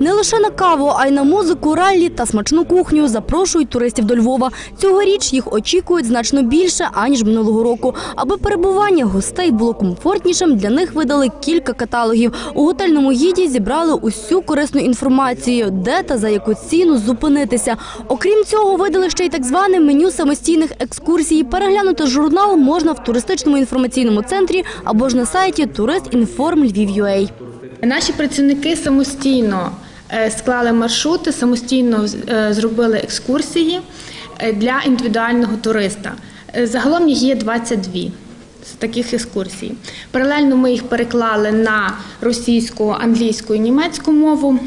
Не лише на каву, а й на музику, раллі та смачну кухню запрошують туристів до Львова. Цьогоріч їх очікують значно більше, аніж минулого року. Аби перебування гостей було комфортнішим, для них видали кілька каталогів. У готельному гіді зібрали усю корисну інформацію, де та за яку ціну зупинитися. Окрім цього, видали ще й так зване меню самостійних екскурсій. Переглянути журнал можна в туристичному інформаційному центрі або ж на сайті turistinform.lviv.ua. Наші працівники самостійно склали маршрути, самостійно е, зробили екскурсії е, для індивідуального туриста. Е, Загалом їх є 22 з таких екскурсій. Паралельно ми їх переклали на російську, англійську і німецьку мову.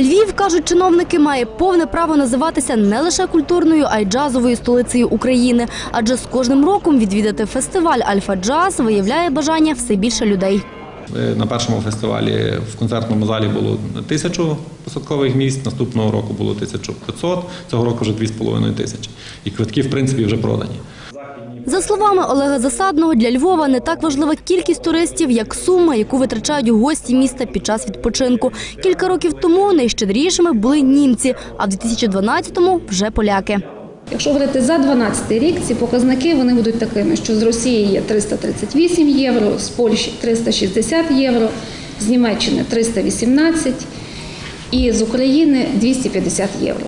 Львів, кажуть чиновники, має повне право називатися не лише культурною, а й джазовою столицею України. Адже з кожним роком відвідати фестиваль Альфа Джаз виявляє бажання все більше людей. Е, На першому фестивалі в концертному залі було тисячу посадкових місць, наступного року було 1500, цього року вже 2,5 тисячі. І квитки, в принципі, вже продані. За словами Олега Засадного, для Львова не так важлива кількість туристів, як сума, яку витрачають гості міста під час відпочинку. Кілька років тому найщедрішими були німці, а в 2012-му вже поляки. Якщо говорити за 12 рік, ці показники вони будуть такими, що з Росії є 338 євро, з Польщі 360 євро, з Німеччини 318 і з України 250 євро.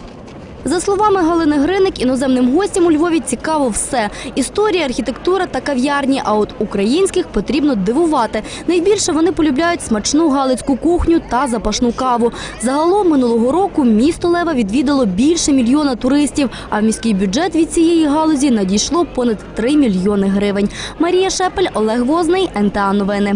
За словами Галини Гриник, іноземним гостям у Львові цікаво все – історія, архітектура та кав'ярні. А от українських потрібно дивувати. Найбільше вони полюбляють смачну галицьку кухню та запашну каву. Загалом минулого року місто Лева відвідало більше мільйона туристів, а в міський бюджет від цієї галузі надійшло понад 3 мільйони гривень. Марія Шепель, Олег Возний, НТА Новини.